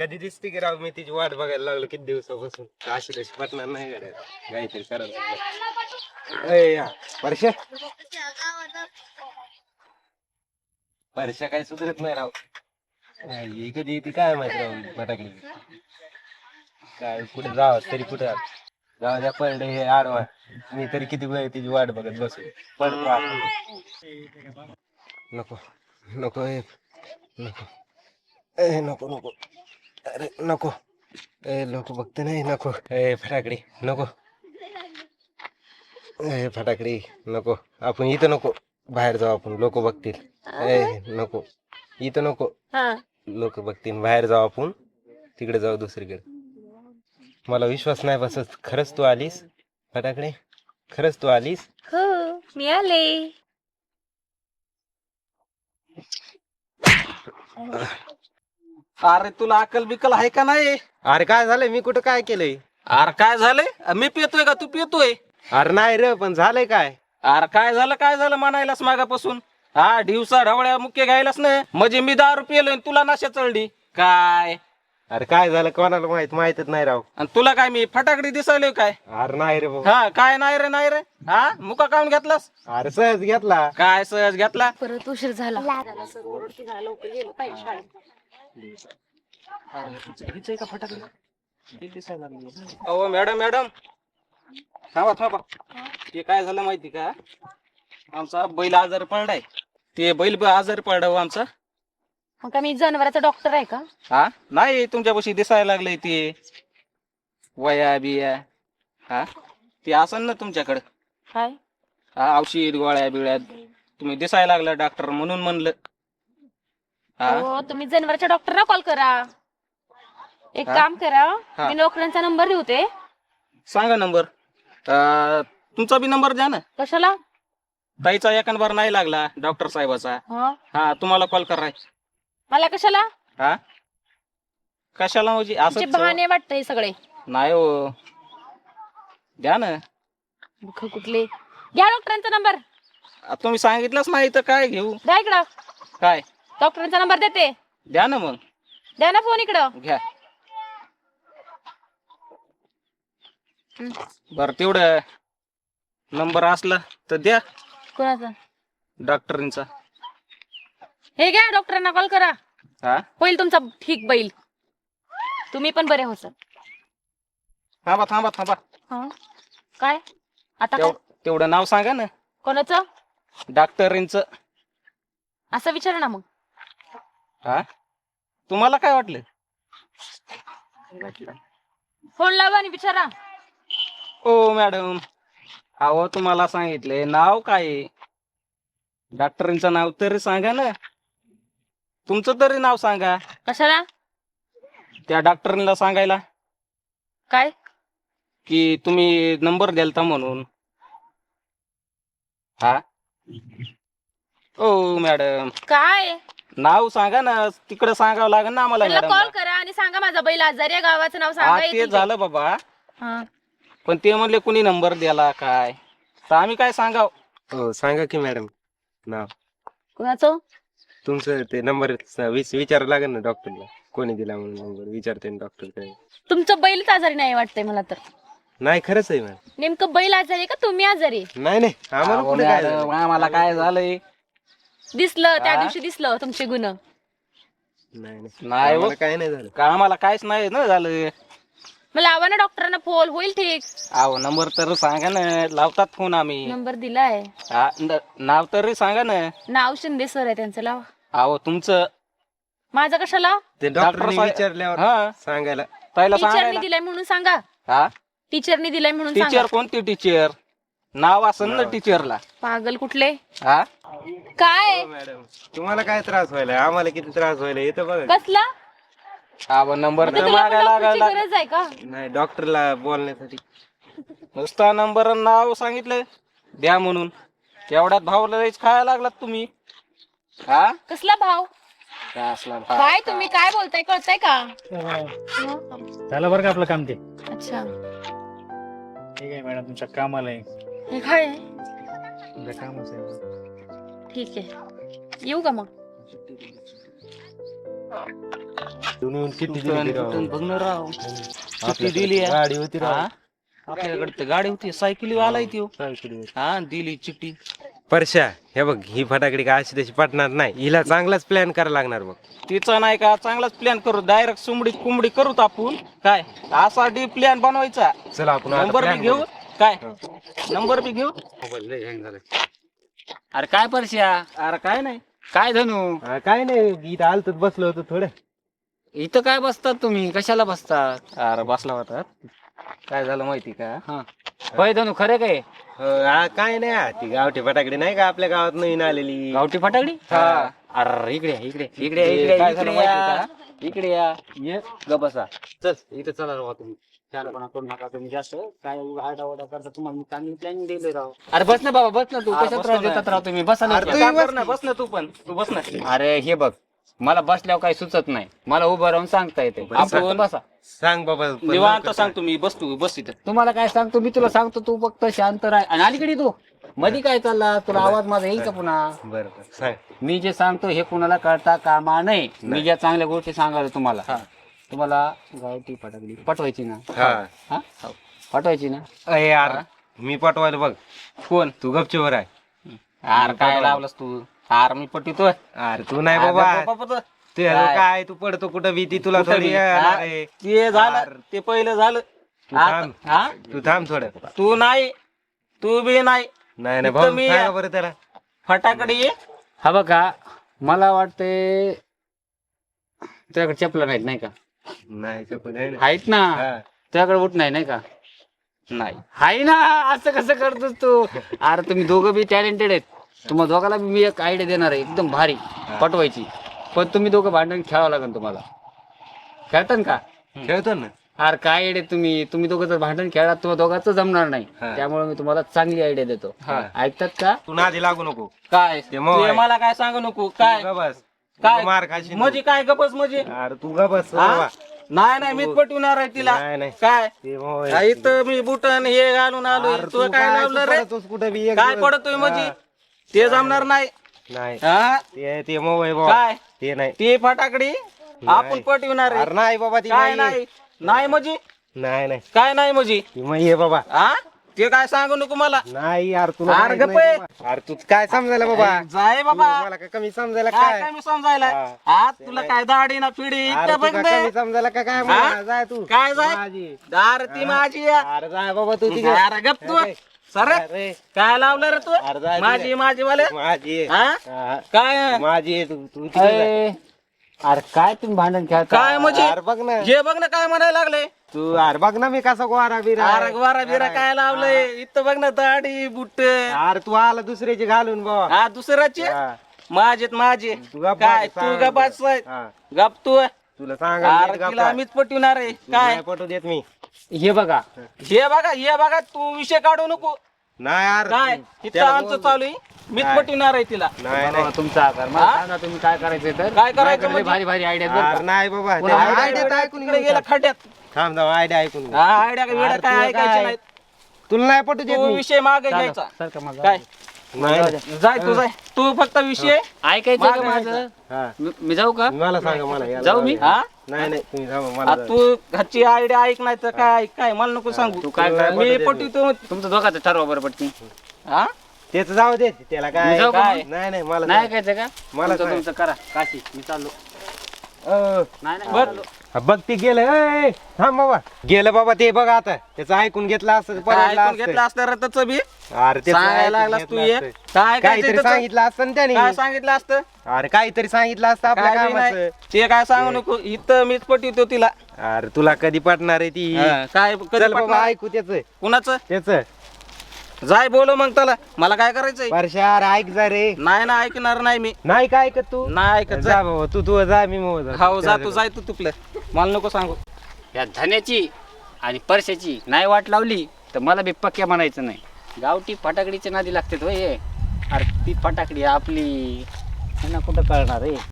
कधी दिसते की राव मी तिची वाट बघायला लागलो किती दिवसापासून. अशी तशी पटणार नाही गड्या. काहीतरी करायला लागलं. अय, या, परश्या परश्या काय सुधरत नाही राव. अय, ही कधी येते काय माहिती राव फटाकडी काय कुठे जाव तरी कुठे. जाऊ द्या पडले हे आडवा. मी तरी किती वेळ तिची वाट बघत बसू. पडतो नको नको हे नको. ए नको नको. अरे नको. ए लोक बघते नाही नको. ए फटाकडी नको. ए फटाकडी नको. आपण इथं नको. बाहेर जाऊ आपण लोक बघतील. ए नको. इथं नको. हा. लोक बघतील. बाहेर जाऊ आपण तिकडे जाऊ दुसरीकडे. मला विश्वास नाही बसत. खरंच तू आलीस? फटाकडे खरंच तू आलीस? हो मी आले. अरे तुला अकल बिकल आहे का नाही? अरे काय झालंय? मी कुठं काय केलंय? अरे काय झालंय? मी पितोय का? तू पितोय. अरे नाही रे पण झालंय काय? अरे काय झालं? काय झालं म्हणायलास मागापासून? हा ढिवसा ढवळ्या मुख्य घ्यायलाच नाही म्हणजे मी दारू पिलोय आणि तुला नशा चढली. काय? अरे काय झालं? कोणाला माहीत? माहितच नाही राव. आणि तुला काय मी फटाकडी दिसायलोय काय? अरे नाही रे भाऊ हा काय नाही रे नाही रे? हा मुका काढून घेतलास? अरे सहज घेतला. काय सहज घेतला? परत उशीर झाला. अहो मॅडम मॅडम थांबा थांबा. ते काय झालं माहिती का? आमचा बैल आजारी पडलाय. ते बैल ब- आजारी पडला हो आमचा. मग का मी जनावराचा डॉक्टर आहे का? हा? नाही तुमच्यापाशी दिसायला लागलंय ते. वया बिया. हा? ते असन ना तुमच्याकडं. काय हा औषध गोळ्या बिळ्या. तुम्ही दिसायला लागला डॉक्टर म्हणून म्हणलं. हा? हो तुम्ही जनावराच्या डॉक्टरला कॉल करा. एक हा? काम करा हा. मी नोकऱ्यांचा नंबर देते सांगा नंबर अं, तुमचा बी नंबर द्या ना. कशाला? ताईचा एक नंबर नाही लागला डॉक्टर साहेबाचा. हा? हा तुम्हाला कॉल कराय. मला कशाला? हा? कशाला म्हणजे तुमचे असं बहाणे वाटतंय सगळे. नाही हो. द्या ना. कुठले? घ्या डॉक्टरांचा नंबर आ, तुम्ही सांगितलंच नाही तर काय घेऊ? द्या इकडं. काय? डॉक्टरांचा नंबर देते. द्या ना मग. द्या ना फोन इकडं. घ्या. बर तेवढं नंबर असला तर द्या. कोणाचा? डॉक्टरींचा. हे घ्या डॉक्टरांना कॉल करा. हा? होईल तुमचा ठीक बैल. तुम्ही पण बरे हो सर. थांबा थांबा थांबा. हा? काय? आता काय? तेव- तेवढं नाव सांगा ना. कोणाचं? डॉक्टरींचं. असं विचारा ना मग. हा? तुम्हाला काय वाटलं? फोन लावा आणि विचारा. ओ मॅडम. अहो तुम्हाला सांगितले नाव काय? डॉक्टरींचं नाव तरी सांगा ना. तुमचं तरी नाव सांगा. कशाला? त्या डॉक्टरींना सांगायला. काय? की तुम्ही नंबर द्यालता म्हणून. हा? ओ मॅडम. काय? नाव सांगा ना तिकडे सांगावं लागेल ना आम्हाला त्यांना मॅडम कॉल करा आणि सांगा माझा बैल आजारी आहे, गावाचं नाव हा सांगा ते येतील ते. झालं बाबा. हा. पण ते म्हणले कुणी नंबर द्याला काय? तर आम्ही काय सांगाव? हो सांगा की मॅडम नाव. कोणाचं? तुमचं ते नंबर विचारावं लागेल ना डॉक्टरला कोणी दिला म्हणून नंबर विचारते डॉक्टर काय तुमचं बैलच आजारी नाही वाटतंय मला तर. नाही खरंच आहे मॅडम नेमकं बैल आजारी आहे का तुम्ही आजारी आहे? नाही नाही आम्हाला अहो, कुठे काय मॅडम, झालं? आम्हाला काय झालंय? दिसलं त्या हा? दिवशी दिसलं तुमचे गुण. नाही नाही. नाही हो. आम्हाला काय नाही झालं. का आम्हाला काहीच नाही ना झालं. मला लावा ना डॉक्टरांना फोन होईल ठीक. अहो नंबर तर सांगा ना लावतात फोन आम्ही. नंबर दिलाय. हा, न- नाव तरी सांगा ना. नाव शिंदे सर आहे त्यांचं लावा. अहो तुमचं माझं कशाला? ते डॉक्टर डॉक्टरने साहेब- विचारल्यावर हा. सांगायला. ताईला टीचरनी दिलाय म्हणून सांगा. हा? टीचरनी दिलाय म्हणून टीचर कोणती टीचर नाव असेल ना टीचरला पागल कुठले? हा? काय? मॅडम. तुम्हाला काय त्रास व्हायला आम्हाला किती त्रास व्हायला येतं बघा. कसला? अहो नंबर तर तुला पण मागायला डॉक्टरची लागायला गरज आहे का? नाही डॉक्टरला बोलण्यासाठी. नुसता नंबर आणि नाव सांगितलं द्या म्हणून. तेवढ्यात भाव लयच खायला लागलात तुम्ही. हा? कसला भाव काय असला भाव? काय तुम्ही? काय बोलताय? कळताय का? झालं बरं का आपलं काम ते? अच्छा. ठीक आहे मॅडम. तुमच्या कामाला आहे. हे काय आहे? कामाचं आहे ठीक आहे. येऊ का मग? तुम्ही दिली की राव. बघ राव? आपल्याकडे दिली आहे. गाडी होती राव. हा? आपल्याकडे तर गाडी होती. सायकली आलाय ती सायकलीवर. हा दिली चिठ्ठी. परश्या हे बग ही फटाकडी काय अशी तशी पटणार नाही. हिला चांगलाच प्लॅन करायला लागणार बघ. तिचा नाही का चांगलाच प्लॅन करू. डायरेक्ट सुमडी कुंबडी करूत आपण काय? असा डी प्लॅन बनवायचा. चला आपण आता नंबर बी plan घेऊ. करू. काय? नंबर बी घेऊ? अरे काय परश्या? अरे काय नाही. काय धनू? हा, काय नाही इथं आलत बसलो होतो थोडं. इथं काय बसतात तुम्ही? कशाला बसतात? अरे बसला होता. काय झालं माहिती का? हा. होय धनू खरं काय? हो, काय नाही हा, ती गावठी फटाकडी नाही का आपल्या गावात नवीन आलेली? गावठी फटाकडी? हा. अरे इकडे या, इकडे इकडे इकडे काय इकडे झालं या. माहिती इकडे या. ये. ग बसा. चल इथं चला राव तुम्ही. शहाणपणा करू नका तुम्ही जास्त. काय करता तुम्हाला? मी चांगली प्लॅनिंग दिली राव. अरे बस ना बाबा बस ना तू. हा, कशात बसलो त्रास ना. देतात राव तुम्ही? बसा ना अरे तू ना. बस ना तू पण. तू बस ना. अरे हे बघ. मला बसल्यावर काही सुचत नाही. मला उभं राहून सांगता येते. बरं, आपण सांग. बसा. सांग बाबा पण निवांत लवकर सांग तुम्ही बस तू बस इथं. तुम्हाला काय सांगतो? मी तुला सांगतो तू फक्त शांत राह. आणि अलीकडे तू. मधी काय चालला? तुला आवाज माझा येईल का पुन्हा? बरं बरं. सांग. मी जे सांगतो हे कुणाला कळता कामा नाही मी ज्या चांगल्या गोष्टी सांगायला तुम्हाला. हा. तुम्हाला गावठी पटाकडी पटवायची ना? हा. हा? पाठवायची ना? अय यार मी पाठवायला बघ. कोण? तू गपचीवर आहे अरे काय लावलास तू? अरे मी पटितोय अरे तू नाही बाबा तू काय? तू पडतो कुठं बी ती तुला कुठं थोडी बी? येणार हा? आहे. ते झालं ते पहिलं झालं तू आता- थांब. हा? तू थांब थोडं तू नाही तू बी नाही नाही नाही भाऊ मी- सांगा बरं त्याला फटाकडे ये हा बघा मला वाटते तुझ्याकडे चपला नाहीत नाही का नाही आहे ना. आहेत ना हा. तुझ्याकडे उठ नाही नाही का नाही हाय ना असं कसं करतोस तू अरे तुम्ही दोघं बी टॅलेंटेड आहेत तुम्हाला दोघाला बी मी एक आयडिया देणार आहे एकदम भारी पटवायची. पण तुम्ही दोघं भांडण खेळावं लागेल तुम्हाला. खेळतात का? खेळतो ना. अरे काय आयडिया तुम्ही? तुम्ही दोघं जर भांडण खेळात तो दोघांचं जमणार नाही. त्यामुळे मी तुम्हाला चांगली आयडिया देतो. ऐकतात का? तू नादी लागू नको. काय? ते मग ते. मला काय सांगू नको? काय? तू बस. काय? तू मार खाशील म्हणजे काय? गपस म्हणजे तू. अरे तू ग बस हा? बाबा. नाही नाही मीच पटवणार आहे तिला. नाही नाही. काय? ते मग इथं मी बुटन हे घालून आलो अरे तू काय लावलं रे? पडतोस कुठं बी? एक काय दिवस. पडतोय म्हणजे हा. ते जमणार नाही. नाही. हा? ते ते आहे बाबा काय? ते नाही. ते फटाकडी आपण पटविणार आहे. अरे नाही बाबा ती काय नाही. नाही? नाही म्हणजे नाही नाही. काय नाही म्हणजे ती बाबा. हा? ते काय सांगू नको मला? नाही यार तुला अरे माहीत गप्प नाही आहे. बाबा. अरे तू काय समजायला बाबा? जाय बाबा. तू मला का कमी समजायला काय काय? काय मी समजायला? हा. तुला काय दाढी ना पिढी अरे इतकं तू बघ का दे. कमी समजायला का काय? मला? जाय तू. काय जाय? माझी. दार ती माझी आहे. अरे जाय बाबा तू तिकडे अरे गप तू. सर? अरे. काय लावलं रे तू? अरे माझी. माझी वाले माझी. आहे. हा? हा. काय? माझी आहे तू तू तिकडे जा. अरे. अरे काय तुम्ही भांडण खेळता? काय म्हणजे? बघ ना. जे बघ ना काय म्हणायला लागले. तू अरे बघ ना मी कसा गोरा बिरा. अरे वारा बिरा काय लावलंय? इथं बघ ना दाढी बुट. अरे तू आला दुसऱ्याची घालून बाबा हा दुसऱ्याचे? हा. माझेत माझे. तू काय बस, तू सांग. गपाच हा. गप तू. तुला सांग अरे तिला मीच पटविणार आहे. काय? पटू देत मी. हे बघा. हे बघा हे बघा तू विषय काढू नको. नाही यार काय? तू- इथं त्याला आमचं बोल. चालू आहे. मीच काय? पटविणार आहे तिला. नाही बाबा, नाही. तुमचा आकार. मला हा? सांगा तुम्ही काय करायचंय तर. काय करायचं माझ्याकडे म्हणजे? भारी भारी आयडिया नाही बाबा आयडिया तर ऐकून तिकडे घेऊ गेला का? खड्ड्यात थांब थांब आयडिया ऐकून. हा आयडिया का वेड्या अरे काय ऐकायचे तुला नाही पटू देत तू मी. विषय मागे घ्यायचा. सर का माझा काय? नाही. नाही. जाय तू जाय. तू फक्त विषय ऐकायचं का माझं? हा. मी मी जाऊ का? मला सांगा मला जाऊ मी? जाऊ हा? दे. नाही नाही तुम्ही थांबा मला जाऊ. तू घरची आयडिया ऐक नाही तर काय काय मला नको सांगू तू काय काय मी पटवितो तुमचं दोघांचं ठरवा बरं पटकी हा त्याचं जाऊ दे त्याला काय मी जाऊ का काय? नाही नाही मला नाही जाऊ. ऐकायचं का मला तुमचं काय? तुमचं करा काशी मी चाललो बघ बघ ते गेलं. ए, थांब बाबा. गेलं बाबा ते बघ आता. त्याचं ऐकून घेतलं असतं परवडलं ऐकून असतं. घेतला असतं बी. अरे त्याचं सांगायला ऐकून लागलास घेतलं तू ये. असतं. काय काहीतरी सांगितलं असतं ना त्याने. काय सांगितलं असतं? अरे काहीतरी सांगितलं असतं आपल्या काय बी नाही. कामाचं. ते काय सांगू नको. इथं मीच पटवितो तिला. अरे तुला कधी पटणार आहे ती? हा, काय कधी चल बाबा पटणार? ऐकू त्याच. कुणाचं? त्याच. जाय बोलो मग त्याला. मला काय करायचंय? वर्षा अरे ऐक जा रे. नाही ना ऐकणार नाही मी. नाही काय ऐकत तू? नाही ऐकत जा जा. बाबा तू तू जा मी मग हो जा तू जाय तू तुपलं. मला नको सांगू. या धन्याची आणि परशाची नाही वाट लावली तर मला बी पक्क्या म्हणायचं नाही. गावठी फटाकडीच्या नादी लागते होय हे. अरे ती फटाकडी आपली. त्यांना कुठं कळणार आहे